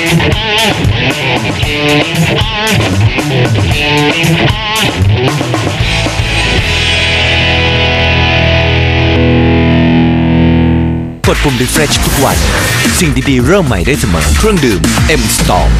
กดปุ่ม refresh ทุกวัน สิ่งดี ๆ เริ่มใหม่ได้เสมอเครื่องดื่ม M Storm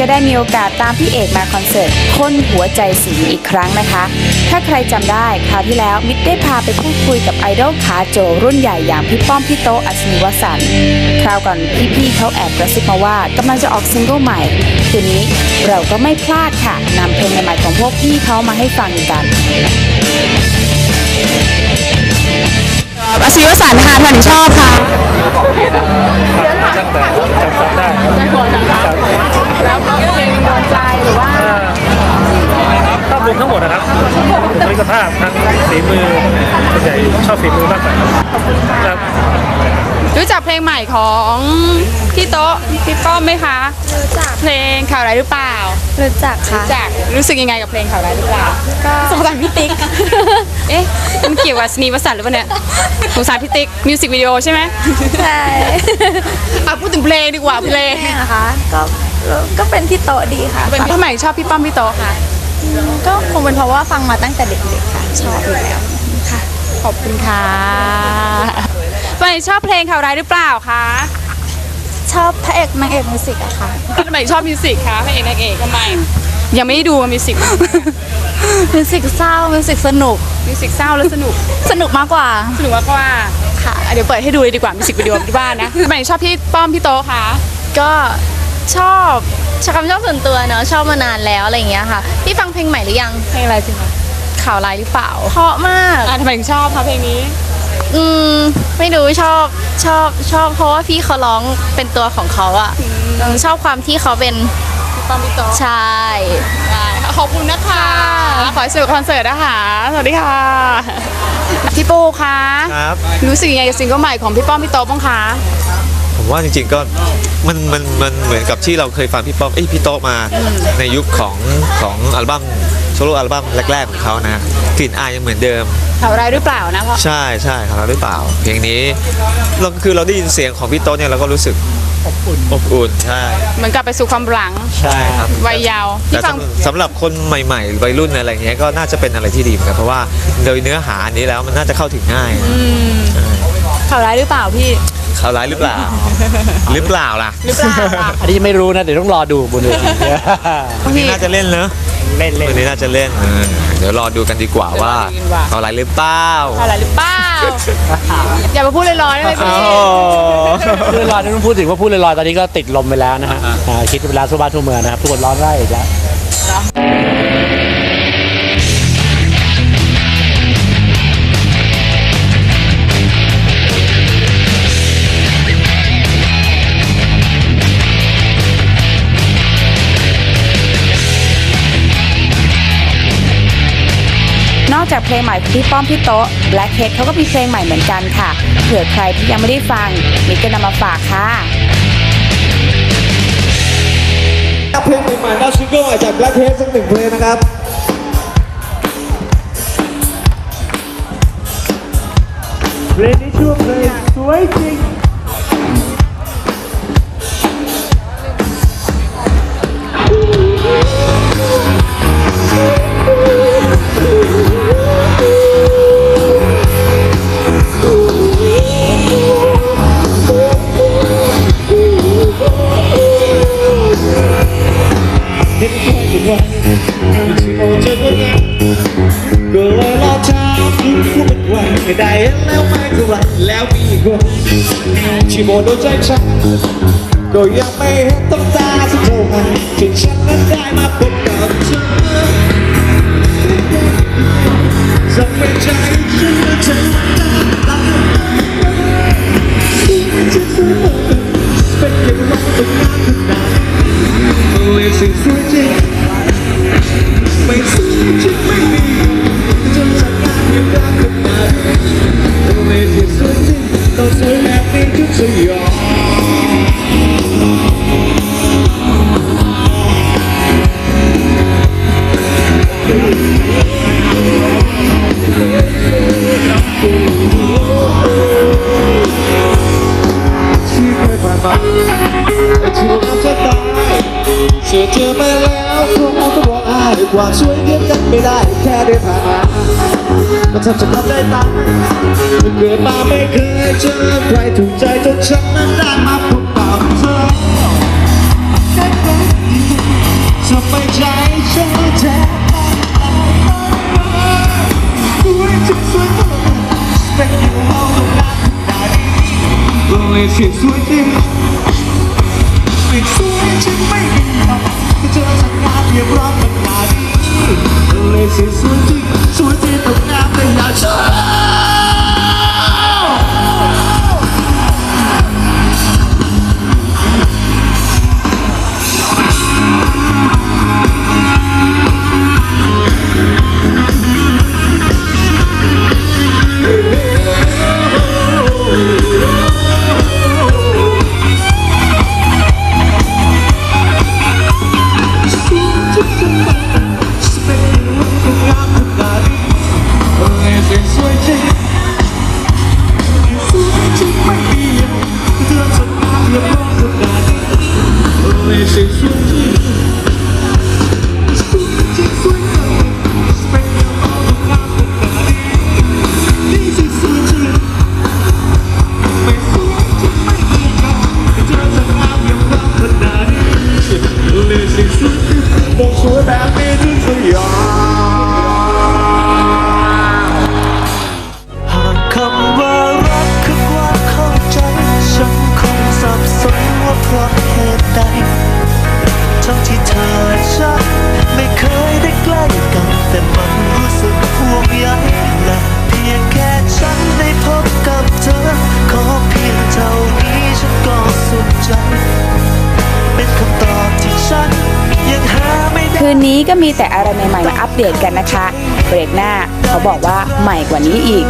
มิกก็ได้มีโอกาสตามพี่เอกมาคอนเสิร์ตคนหัวใจสีอีกครั้งนะคะ ถ้าใครจำได้คราวที่แล้วมิกได้พาไปพูดคุยกับไอดอลขาโจรุ่นใหญ่อย่างพี่ป้อมพี่โตอัศนีวสันคราวก่อนพี่ๆเขาแอบกระซิบมาว่ากำลังจะออกซิงเกิลใหม่คืนนี้เราก็ไม่พลาดค่ะนำเพลงใหม่ๆของพวกพี่เขามาให้ฟังกัน อาชีวสันต์ค่ะทำไมถึงชอบคะแล้วเพลงโดนใจหรือว่าภาพรวมทั้งหมดนะครับบุคลิกภาพทั้งฝีมือส่วนใหญ่ชอบฝีมือมากกว่าครับรู้จักเพลงใหม่ของพี่โต๊ะพี่ป้อมไหมคะ รู้จักเพลงข่าวไรายหรือเปล่ารู้จักค่ะ รู้จักรู้สึกยังไงกับเพลงข่าวไรายหรือเปล่าก็ สงสารพี่ติ๊กเอ๊ะมันเกี่ยวกับสนีวสันต์หรือเปล่าเนี่ยสงสารพี่ติ๊กมิวสิกวิดีโอใช่ไหมใช่อะพูดถึงเพลงดีกว่าเพลงนะคะก็ก็เป็นพี่โตะดีค่ะเป็นทำไมชอบพี่ป้อมพี่โตะค่ะ ก็คงเป็นเพราะว่าฟังมาตั้งแต่เด็กๆค่ะชอบอยู่แล้วค่ะขอบคุณค่ะทำไมชอบเพลงข่าวไรายหรือเปล่าคะชอบพระเอกนางเอกมิวสิกอะค่ะทำไมชอบมิวสิกคะพระเอกนางเอกทำไม ยังไม่ได้ดูมิวสิกมิวสิกเศร้ามิวสิกสนุก มิวสิกเศร้าแล้วสนุก สนุกมากกว่า สนุกมากกว่า ค่ะอะเดี๋ยวเปิดให้ดูเลยดีกว่ามิวสิกวิดีโอที่บ้านนะทำไมชอบพี่ป้อมพี่โตะคะ ก็ชอบชอบคำชอบส่วนตัวเนอะชอบมานานแล้วอะไรอย่างเงี้ยค่ะ พี่ฟังเพลงใหม่หรือยัง เพลงอะไรสิคะข่าวร้ายหรือเปล่าเพราะมากอะทำไมถึงชอบคะเพลงนี้ อืม ไม่รู้ชอบชอบชอบเพราะว่าพี่เขาร้องเป็นตัวของเขาอะเออชอบความที่เขาเป็น พี่ป้อมพี่โตะชายได้ค่ะขอบคุณนะคะขอให้สนุกกับคอนเสิร์ตนะคะ สวัสดีค่ะ พี่ปูคะครับ รู้สึกยังไงกับซิงเกิลใหม่ของพี่ป้อมพี่โตะบ้างคะ ผมว่าจริงๆก็มันมันมันเหมือนกับที่เราเคยฟังพี่ป้อมเอ้ยพี่โต๊ะมาในยุคของของอัลบั้มโซโล่อัลบั้มแรก ๆ ของเขานะกลิ่นอายยังเหมือนเดิมข่าวไรายหรือเปล่านะเพราะใช่ใช่ครับเราหรือเปล่าเพลงนี้เราคือเราได้ยินเสียงของพี่โต๊ะเนี่ยเราก็รู้สึก อบอุ่นอบอุ่นใช่ เหมือนกลับไปสู่ความหลังใช่ครับวัยเยาว์แต่ที่ฟัง สำสำหรับคนใหม่ๆ วัยรุ่นอะไรเงี้ยก็น่าจะเป็นอะไรที่ดีเหมือนกันเพราะว่าโดยเนื้อหาอันนี้แล้วมันน่าจะเข้าถึงง่ายใช่ข่าวร้ายหรือเปล่าพี่ ข่าวร้ายหรือเปล่า หรือเปล่าล่ะหรือเปล่าล่ะอันนี้ไม่รู้นะ เดี๋ยวต้องรอดูบนเวทีวันนี้น่าจะเล่นเนอะเล่นเล่นวันนี้น่าจะเล่นเออ เดี๋ยวรอดูกันดีกว่าว่าเดี๋ยวรอดูกันว่าเอาอะไรหรือเปล่าข่าวร้ายหรือเปล่าอย่ามาพูดลอยๆได้ไหมพี่พูดลอยๆต้องพูดถึงว่าพูดลอยๆตอนนี้ก็ติดลมไปแล้วนะฮะอ่าคิดเวลาทั่วบ้านทั่วเมืองนะครับทุกคนร้อนไร่อีกแล้ว จากเพลงใหม่ของพี่ป้อมพี่โต๊ะ Black Head เขาก็มีเพลงใหม่เหมือนกันค่ะ เผื่อใครที่ยังไม่ได้ฟังมิกก็นำมาฝากค่ะเพลงใหม่ๆน่าซิงเกิลใหม่จาก Black Head สักหนึ่งเพลงนะครับเพลงนี้ชื่อเพลงสวยจริง ที่โอเจอกันนะก็เลยรอถามดูว่าเป็นวันไม่ได้เห็นแล้วไม่เกว่าช่วยเทียบกันไม่ได้แค่ได้ผ่านมาก็ทำจะทำได้ตายเกิดมาไม่เคยเจอใครถูกใจจนฉันนั้นได้มาพบกับเธอทำไมใจฉันแทบตายสวยจริงสวยมากเป็นอยู่ห้องน้ำเลยเสียงสวยจริงไม่สวยจริงไม่ดีก็เจอสักงานเรียบร้อย มันมาดีเลยเสียงสวยจริงสวยจริงตกงามไม่อยากเจอืนนี้ก็มีแต่อะไรใหม่ๆมาอัปเดตกันนะคะเบรกหน้าเขาบอกว่าใหม่กว่านี้อีก